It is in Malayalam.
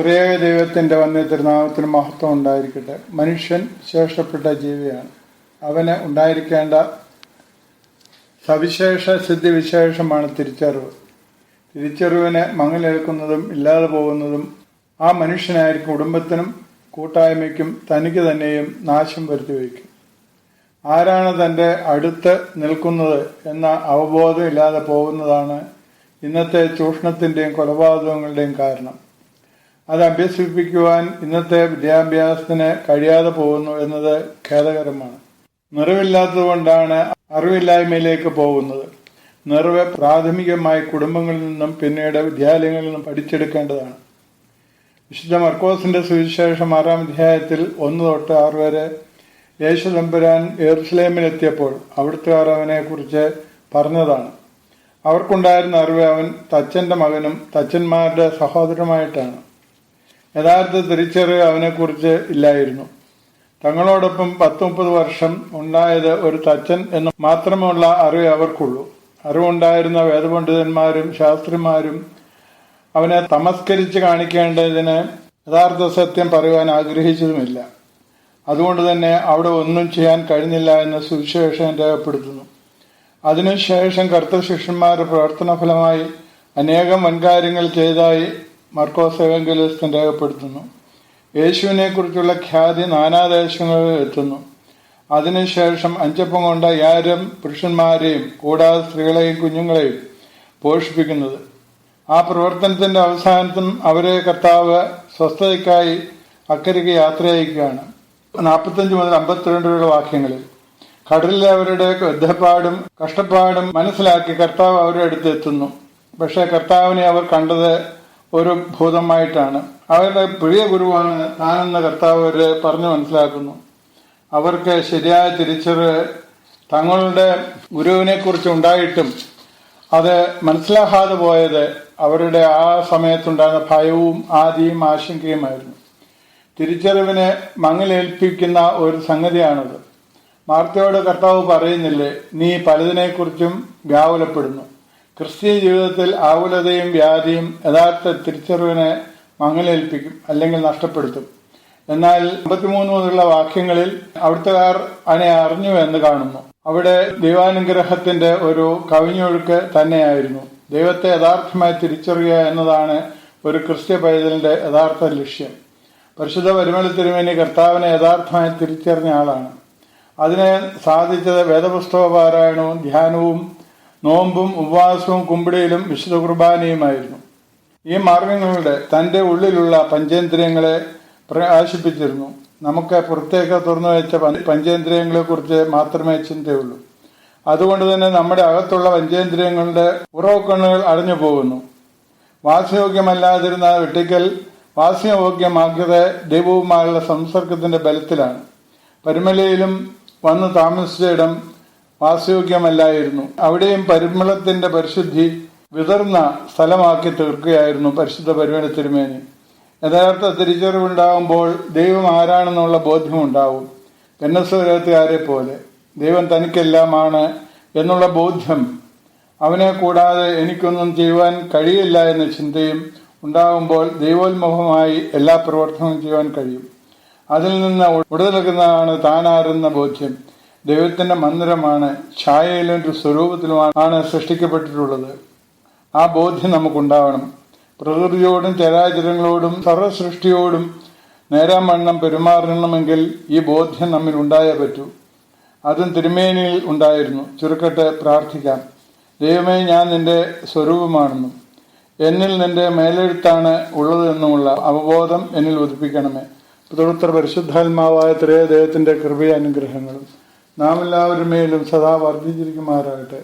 ത്രിയേക ദൈവത്തിന്റെ വന്യ തിരുനാമത്തിന് മഹത്വം ഉണ്ടായിരിക്കട്ടെ. മനുഷ്യൻ ശേഷപ്പെട്ട ജീവിയാണ്. അവന് ഉണ്ടായിരിക്കേണ്ട സവിശേഷ സിദ്ധിവിശേഷമാണ് തിരിച്ചറിവ്. തിരിച്ചറിവിന് മങ്ങലേൽക്കുന്നതും ഇല്ലാതെ പോകുന്നതും ആ മനുഷ്യനായിരിക്കും കുടുംബത്തിനും കൂട്ടായ്മയ്ക്കും തനിക്ക് തന്നെയും നാശം വരുത്തി വയ്ക്കും. ആരാണ് തന്റെ അടുത്ത് നിൽക്കുന്നത് എന്ന അവബോധം ഇല്ലാതെ പോകുന്നതാണ് ഇന്നത്തെ ചൂഷണത്തിന്റെയും കൊലപാതകങ്ങളുടെയും കാരണം. അത് അഭ്യസിപ്പിക്കുവാൻ ഇന്നത്തെ വിദ്യാഭ്യാസത്തിന് കഴിയാതെ പോകുന്നു എന്നത് ഖേദകരമാണ്. നിറവില്ലാത്തതുകൊണ്ടാണ് അറിവില്ലായ്മയിലേക്ക് പോകുന്നത്. നിറവ് പ്രാഥമികമായി കുടുംബങ്ങളിൽ നിന്നും പിന്നീട് വിദ്യാലയങ്ങളിൽ നിന്നും പഠിച്ചെടുക്കേണ്ടതാണ്. വിശുദ്ധ മർക്കോസിന്റെ സുവിശേഷം ആറാം അധ്യായത്തിൽ ഒന്ന് തൊട്ട് ആറ് വരെ യേശു തമ്പുരാൻ എറുസലേമിലെത്തിയപ്പോൾ അവിടുത്തുകാർ അറിവനെ കുറിച്ച് പറഞ്ഞതാണ്. അവർക്കുണ്ടായിരുന്ന അറിവ് അവൻ തച്ചന്റെ മകനും തച്ചന്മാരുടെ സഹോദരമായിട്ടാണ് യഥാർത്ഥ തിരിച്ചറിവ് അവനെക്കുറിച്ച് ഇല്ലായിരുന്നു. തങ്ങളോടൊപ്പം പത്ത് മുപ്പത് വർഷം ഉണ്ടായത് ഒരു തച്ചൻ എന്ന് മാത്രമുള്ള അറിവ് അവർക്കുള്ളൂ. അറിവുണ്ടായിരുന്ന വേദപണ്ഡിതന്മാരും ശാസ്ത്രിമാരും അവനെ തമസ്കരിച്ച് കാണിക്കേണ്ടതിന് യഥാർത്ഥ സത്യം പറയുവാൻ ആഗ്രഹിച്ചതുമില്ല. അതുകൊണ്ട് തന്നെ അവിടെ ഒന്നും ചെയ്യാൻ കഴിഞ്ഞില്ല എന്ന് സുവിശേഷം രേഖപ്പെടുത്തുന്നു. അതിനുശേഷം കർത്തശിഷ്യന്മാരുടെ പ്രവർത്തന ഫലമായി അനേകം വൻകാര്യങ്ങൾ ചെയ്തതായി മർക്കോസ് എവങ്കലിസ്തൻ രേഖപ്പെടുത്തുന്നു. യേശുവിനെ കുറിച്ചുള്ള ഖ്യാതി നാനാദേശങ്ങളിൽ എത്തുന്നു. അതിനുശേഷം അഞ്ചപ്പം കൊണ്ട അയ്യായിരം പുരുഷന്മാരെയും കൂടാതെ സ്ത്രീകളെയും കുഞ്ഞുങ്ങളെയും പോഷിപ്പിക്കുന്നത്. ആ പ്രവർത്തനത്തിന്റെ അവസാനത്തും അവരെ കർത്താവ് സ്വസ്ഥതയ്ക്കായി അക്കരയ്ക്ക് യാത്ര അയക്കുകയാണ് നാൽപ്പത്തഞ്ച് മുതൽ അമ്പത്തിരണ്ട് വരെയുള്ള വാക്യങ്ങളിൽ കടലിലെ അവരുടെ ബദ്ധപ്പാടും കഷ്ടപ്പാടും മനസ്സിലാക്കി കർത്താവ് അവരുടെ അടുത്ത് എത്തുന്നു. പക്ഷേ കർത്താവിനെ അവർ കണ്ടത് ഒരു ഭൂതമായിട്ടാണ്. അവരുടെ പ്രിയ ഗുരുവാണ് താനെന്ന കർത്താവ് അവരെ പറഞ്ഞു മനസ്സിലാക്കുന്നു. അവർക്ക് ശരിയായ തിരിച്ചറിവ് തങ്ങളുടെ ഗുരുവിനെ കുറിച്ച് ഉണ്ടായിട്ടും അത് മനസ്സിലാക്കാതെ പോയത് അവരുടെ ആ സമയത്തുണ്ടായിരുന്ന ഭയവും ആദിയും ആശങ്കയുമായിരുന്നു. തിരിച്ചറിവിനെ മങ്ങലേൽപ്പിക്കുന്ന ഒരു സംഗതിയാണത്. മാർത്തയോട് കർത്താവ് പറയുന്നില്ലേ നീ പലതിനെക്കുറിച്ചും വ്യാകുലപ്പെടുന്നു. ക്രിസ്തീയ ജീവിതത്തിൽ ആകുലതയും വ്യാധിയും യഥാർത്ഥ തിരിച്ചറിവിനെ മങ്ങലേൽപ്പിക്കും അല്ലെങ്കിൽ നഷ്ടപ്പെടുത്തും. എന്നാൽ അമ്പത്തിമൂന്ന് മുതലുള്ള വാക്യങ്ങളിൽ അവിടുത്തുകാർ അതിനെ അറിഞ്ഞു എന്ന് കാണുന്നു. അവിടെ ദൈവാനുഗ്രഹത്തിന്റെ ഒരു കവിഞ്ഞൊഴുക്ക് തന്നെയായിരുന്നു. ദൈവത്തെ യഥാർത്ഥമായി തിരിച്ചറിയുക എന്നതാണ് ഒരു ക്രിസ്ത്യ പൈതലിന്റെ യഥാർത്ഥ ലക്ഷ്യം. പരിശുദ്ധ പരിമല തിരുമേനി കർത്താവിനെ യഥാർത്ഥമായി തിരിച്ചറിഞ്ഞ ആളാണ്. അതിനെ സാധിച്ചത് വേദപുസ്തക പാരായണവും ധ്യാനവും നോമ്പും ഉപവാസവും കുമ്പിടിയിലും വിശുദ്ധ കുർബാനയുമായിരുന്നു. ഈ മാർഗങ്ങളുടെ തന്റെ ഉള്ളിലുള്ള പഞ്ചേന്ദ്രിയങ്ങളെ പ്രകാശിപ്പിച്ചിരുന്നു നമുക്ക് പുറത്തേക്ക് തുറന്നു വെച്ച പഞ്ചേന്ദ്രിയങ്ങളെ കുറിച്ച് മാത്രമേ ചിന്തയുള്ളൂ. അതുകൊണ്ട് തന്നെ നമ്മുടെ അകത്തുള്ള പഞ്ചേന്ദ്രിയങ്ങളുടെ ഉറവക്കണ്ണുകൾ അടഞ്ഞു പോകുന്നു. വാസയോഗ്യമല്ലാതിരുന്ന വെട്ടിക്കൽ വാസയോഗ്യമാക്കിയത് ദൈവവുമായുള്ള സംസർഗത്തിന്റെ ബലത്തിലാണ്. പരിമലയിലും വന്ന് താമസിച്ച ഇടം വാസയോഗ്യമല്ലായിരുന്നു. അവിടെയും പരിമളത്തിന്റെ പരിശുദ്ധി വിതർന്ന സ്ഥലമാക്കി തീർക്കുകയായിരുന്നു പരിശുദ്ധ പരിമല തിരുമേനി യഥാർത്ഥ തിരിച്ചറിവുണ്ടാകുമ്പോൾ ദൈവം ആരാണെന്നുള്ള ബോധ്യമുണ്ടാവും. പെന്നസ്വരത്തുകാരെ പോലെ. ദൈവം തനിക്കെല്ലാമാണ് എന്നുള്ള ബോധ്യം അവനെ കൂടാതെ എനിക്കൊന്നും ചെയ്യുവാൻ കഴിയില്ല എന്ന ചിന്തയും ഉണ്ടാകുമ്പോൾ ദൈവോന്മുഖമായി എല്ലാ പ്രവർത്തനവും ചെയ്യുവാൻ കഴിയും. അതിൽ നിന്ന് ഉടലെടുക്കുന്നതാണ് താനാരെന്ന ബോധ്യം. ദൈവത്തിന്റെ മന്ദിരമാണ് ഛായയിലും ഒരു സ്വരൂപത്തിലുമാണ് സൃഷ്ടിക്കപ്പെട്ടിട്ടുള്ളത്. ആ ബോധ്യം നമുക്കുണ്ടാവണം. പ്രകൃതിയോടും ചരാചരങ്ങളോടും സർവസൃഷ്ടിയോടും നേരാം വണ്ണം പെരുമാറണമെങ്കിൽ ഈ ബോധ്യം നമ്മിൽ ഉണ്ടായേ പറ്റൂ. അതും തിരുമേനിയിൽ ഉണ്ടായിരുന്നു. ചുരുക്കട്ടെ പ്രാർത്ഥിക്കാം. ദൈവമേ ഞാൻ നിന്റെ സ്വരൂപമാണെന്നും എന്നിൽ നിന്റെ മേലെഴുത്താണ് ഉള്ളതെന്നുമുള്ള അവബോധം എന്നിൽ ഉദിപ്പിക്കണമേ. പുതുത്ര പരിശുദ്ധാത്മാവായ ത്രേ ദൈവത്തിന്റെ കൃപയ അനുഗ്രഹങ്ങളും നാം എല്ലാവരും മേലും സദാ വർദ്ധിച്ചിരിക്കുമാറാകട്ടെ.